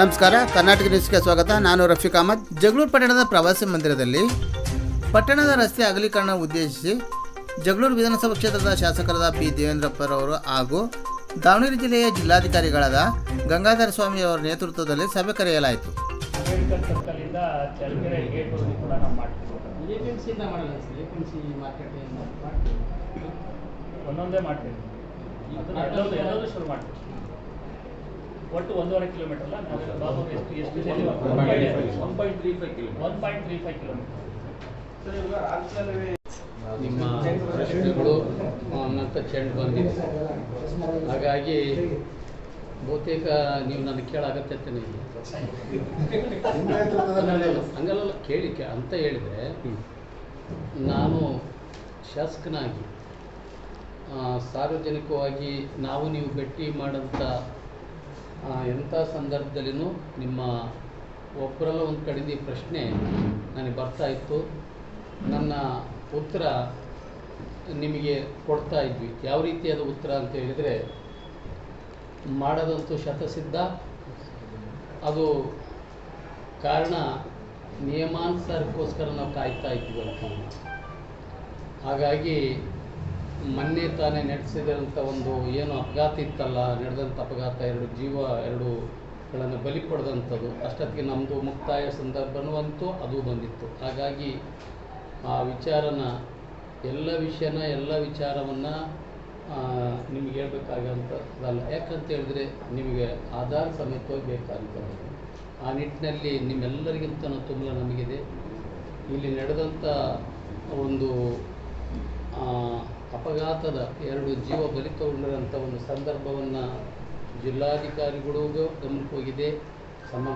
ನಮಸ್ಕಾರ, ಕರ್ನಾಟಕ ನ್ಯೂಸ್ಗೆ ಸ್ವಾಗತ. ನಾನು ರಫೀಕ್ ಅಹಮದ್. ಜಗಳೂರು ಪಟ್ಟಣದ ಪ್ರವಾಸಿ ಮಂದಿರದಲ್ಲಿ ಪಟ್ಟಣದ ರಸ್ತೆ ಅಗಲೀಕರಣ ಉದ್ದೇಶಿಸಿ ಜಗಳೂರು ವಿಧಾನಸಭಾ ಕ್ಷೇತ್ರದ ಶಾಸಕರಾದ ಪಿ. ದೇವೇಂದ್ರಪ್ಪರವರು ಹಾಗೂ ದಾವಣಗೆರೆ ಜಿಲ್ಲೆಯ ಜಿಲ್ಲಾಧಿಕಾರಿಗಳಾದ ಗಂಗಾಧರ ಸ್ವಾಮಿ ಅವರ ನೇತೃತ್ವದಲ್ಲಿ ಸಭೆ ಕರೆಯಲಾಯಿತು. ಒಂದೊಂದೇ ಮಾಡ್ತೀವಿ. ಒಟ್ಟು ಒಂದೂವರೆ ಕಿಲೋಮೀಟರ್ ಅಲ್ಲ? ನಾವು ಎಷ್ಟು ಎಷ್ಟು one point three five kilometre. One point three five kilometre. ನಿಮ್ಮ ಪ್ರಶ್ನೆಗಳು ಅನ್ನಂಥ ಚೆಂಡು ಬಂದಿದೆ. ಹಾಗಾಗಿ ಬಹುತೇಕ ನೀವು ನನ್ನ ಕೇಳಾಗತ್ತೆ ಹಂಗಲ್ಲ ಕೇಳಿ ಕೇ- ಅಂತ ಹೇಳಿದರೆ ನಾನು ಶಾಸಕನಾಗಿ ಆ, ಸಾರ್ವಜನಿಕವಾಗಿ ನಾವು ನೀವು ಭೇಟಿ ಮಾಡೋಂಥ ಆ, ಎಂಥ ಸಂದರ್ಭದಲ್ಲಿನೂ ನಿಮ್ಮ ಒಬ್ಬರಲ್ಲ ಒಂದು ಕಡೆಯಿಂದ ಈ ಪ್ರಶ್ನೆ ನನಗೆ ಬರ್ತಾ ಇತ್ತು. ನನ್ನ ಉತ್ತರ ನಿಮಗೆ ಕೊಡ್ತಾ ಇದ್ವಿ. ಯಾವ ರೀತಿಯಾದ ಉತ್ತರ ಅಂತ ಹೇಳಿದರೆ, ಮಾಡದಂತೂ ಶತಸಿದ್ಧ. ಅದು ಕಾರಣ ನಿಯಮಾನುಸಾರಕ್ಕೋಸ್ಕರ ನಾವು ಕಾಯ್ತಾ ಇದ್ವಿ ಅಂತ ಹಾಗಾಗಿ ಮೊನ್ನೆ ತಾನೇ ನಡೆಸಿದಂಥ ಒಂದು ಏನು ಅಪಘಾತ ಇತ್ತಲ್ಲ ನಡೆದಂಥ ಅಪಘಾತ, ಎರಡು ಜೀವ ಎರಡುಗಳನ್ನು ಬಲಿ ಪಡೆದಂಥದ್ದು. ಅಷ್ಟೊತ್ತಿಗೆ ನಮ್ಮದು ಮುಕ್ತಾಯ ಸಂದರ್ಭನೂ ಅಂತೂ ಅದು ಬಂದಿತ್ತು. ಹಾಗಾಗಿ ಆ ವಿಚಾರನ, ಎಲ್ಲ ವಿಷಯನ, ಎಲ್ಲ ವಿಚಾರವನ್ನು ನಿಮ್ಗೆ ಹೇಳ್ಬೇಕಾಗಂಥದ್ದಲ್ಲ. ಯಾಕಂತ ಹೇಳಿದ್ರೆ ನಿಮಗೆ ಆಧಾರ ಸಮೇತವಾಗಿ ಬೇಕಾಗ್ತದೆ ಆ ನಿಟ್ಟಿನಲ್ಲಿ ನಿಮ್ಮೆಲ್ಲರಿಗಿಂತ ತುಂಬ ನಮಗಿದೆ. ಇಲ್ಲಿ ನಡೆದಂಥ ಒಂದು ಅಪಘಾತದ ಎರಡು ಜೀವ ಬಲಿ ತಗೊಂಡಿರೋಂಥ ಒಂದು ಸಂದರ್ಭವನ್ನು ಜಿಲ್ಲಾಧಿಕಾರಿಗಳಿಗೂ ಗಮನಕ್ಕೆ ಹೋಗಿದೆ. ಸಮ